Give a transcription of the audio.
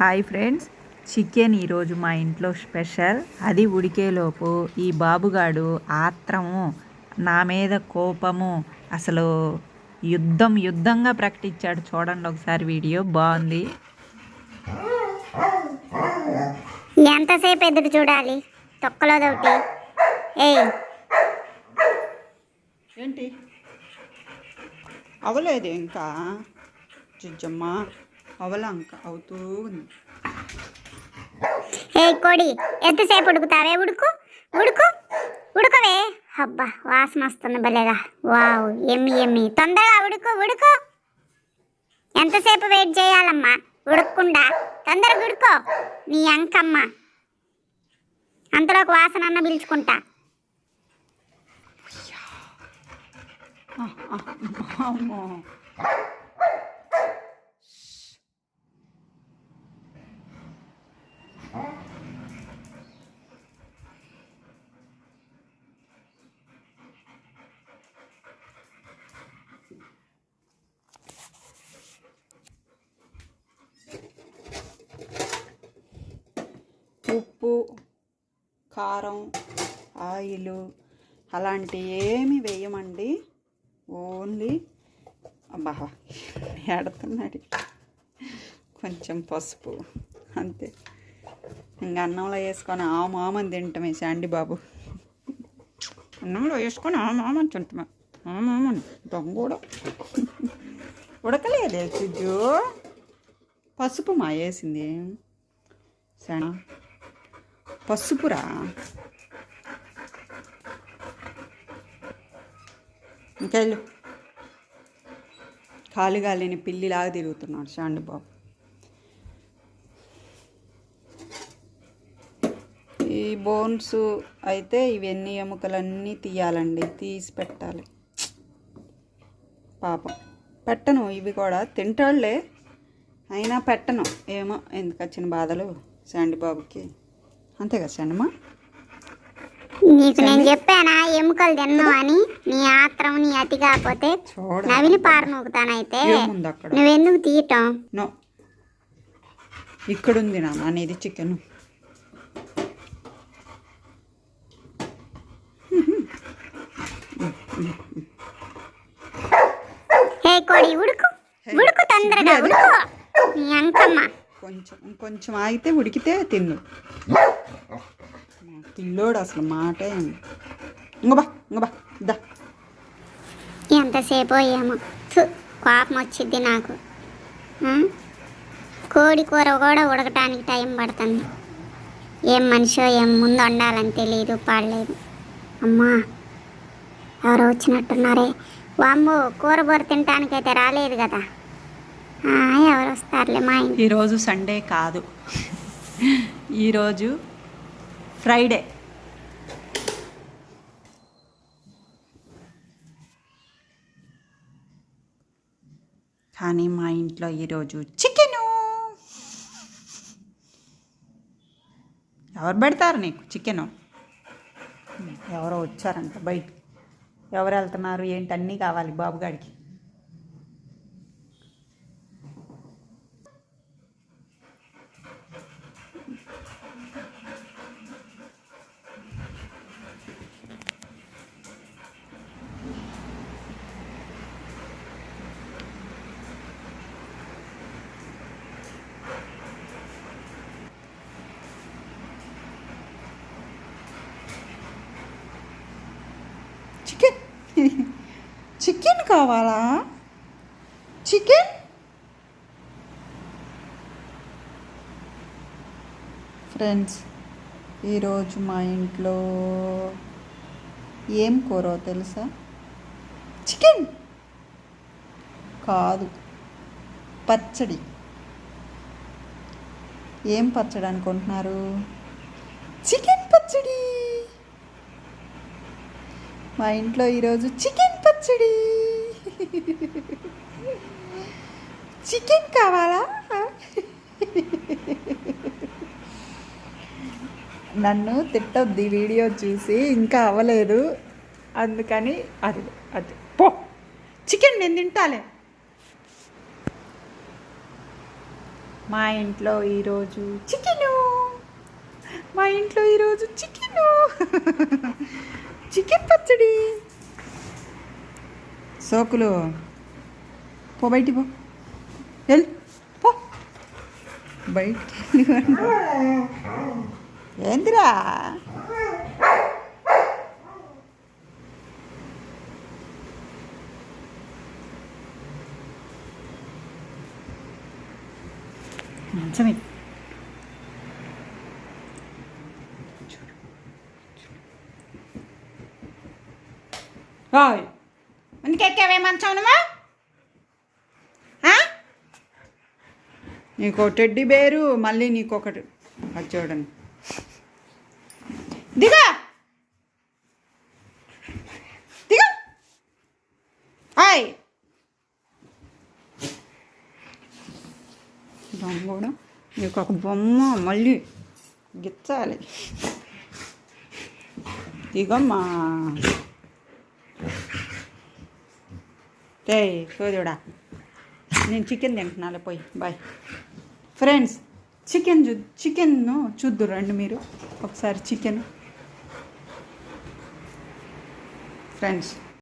Hi friends chicken ఈరోజు మా ఇంట్లో స్పెషల్. అది ఉడికేలోపు ఈ బాబుగాడు ఆత్రము నా మీద కోపము అసలు యుద్ధం యుద్ధంగా ప్రకటించాడు చూడండి ఒకసారి వీడియో. బాగుంది. ఎంతసేపు ఎదురు చూడాలి? తొక్కలో ఏయ్. ఏంటి? అవలేదు ఇంకా. జిజ్జమ్మ. అవలా ఇంకా అవుతూ ఉంది. ఏ కోడి ఎంతసేపు ఉడుకుతావే ఉడుకు ఉడుకు ఉడకవే. అబ్బా వాసన వస్తుంది భలేగా. వావ్ ఎమ్మి ఎమ్మి. తొందరగా ఉడుకు ఉడుకు. ఎంతసేపు వెయిట్ చేయాలమ్మా? ఉడకకుండా. తొందరగా ఉడుకో నీ అంకమ్మ. అంతలోకి వాసన అన్న పిలుచుకుంటా. ఉప్పు కారం ఆయిల్ అలాంటి ఏమి వేయమండి. ఓన్లీ అబ్బా ఎడుతున్నాడు కొంచెం పసుపు అంతే. ఇంకా అన్నంలో వేసుకొని ఆ మామని తింటమే శాండి బాబు. అన్నంలో వేసుకొని ఆ మామని తింటమే ఆ మామని దొంగ ఉడకలేదే చిజ్జు పసుపు మా వేసింది. శన పసుపురా? ఇంకెళ్ళు. ఖాళీగా లేని పిల్లిలాగా తిరుగుతున్నాడు శాండి బాబు. ఈ బోన్స్ అయితే ఇవన్నీ ఎముకలన్నీ తీయాలండి తీసి పెట్టాలి. పాపం. పెట్టను ఇవి కూడా తింటాడులే అయినా పెట్టను. ఏమో ఎందుకు వచ్చిన బాధలు శాండి బాబుకి అంతే కదా శాండమ్మా నీకు నేను చెప్పానా ఎముకలు తిన్నావు అని? నీ ఆత్రం నీ అతి కాకపోతే నవిలి పారనూకుతానైతే నువ్వెందుకు తీయటం? నో. ఇక్కడుంది నా అనేది చికెన్ హే కోడి ఉడుకు. ఉడుకు తొందరగా ఉడుకు. నీ అంకమ్మ. కొంచెం కొంచెం ఆగితే ఉడికితే తిన్ను. పిల్లోడు అసలు మాటే ఇంకబా ఇంకబా దా. ఎంతసేపు ఏమో. కోపం వచ్చింది నాకు? కోడి కూర కూడా ఉడకటానికి టైం పడుతుంది. ఏం మనిషో ఏం ముందు వండాలని తెలియదు పాడలేదు. అమ్మా ఎవరో వచ్చినట్టున్నారే. వామ్మో కూర బొర తినటానికైతే రాలేదు కదా. ఎవరు వస్తారులే మా ఇంటి ఈరోజు సండే కాదు. ఈరోజు ఫ్రైడే. కానీ మా ఇంట్లో ఈరోజు చికెను. ఎవరు పెడతారు నీకు చికెను? ఎవరో వచ్చారంట బయట ఎవరు వెళ్తున్నారు? ఏంటి? అన్నీ కావాలి బాబుగాడికి చికెన్ చికెన్ కావాలా? చికెన్? ఫ్రెండ్స్ ఈరోజు మా ఇంట్లో ఏం కూరో తెలుసా? చికెన్! కాదు పచ్చడి. ఏం పచ్చడి అనుకుంటున్నారు? చికెన్ పచ్చడి! మా ఇంట్లో ఈరోజు చికెన్ పచ్చడి. చికెన్ కావాలా? నన్ను తిట్టొద్ది వీడియో చూసి ఇంకా అవ్వలేదు. అందుకని అది అది. పో. చికెన్ నేను తింటాలే. మా ఇంట్లో ఈరోజు చికెను. మా ఇంట్లో ఈరోజు చికెను. చికెన్ పచ్చడి. సోకులు. పో బయటికి పో. వెళ్ళు. పో. బయటికి ఏందిరా? మంచమే. రాయ్ అందుకెక్కావే మంచం నువ్వు? నీకు టెడ్డి బేరు మళ్ళీ నీకు ఒకటి. అది చూడండి. దిగా! దిగా! హాయ్ బొమ్మ కూడా. నీకు ఒక బొమ్మ మళ్ళీ గిచ్చాలి దిగమ్మా రే సోదరుడా నేను చికెన్ తింటున్నాను పోయి బాయ్. ఫ్రెండ్స్ చికెన్ చూ చికెన్ను చూద్దురు రండి మీరు. ఒకసారి చికెన్. ఫ్రెండ్స్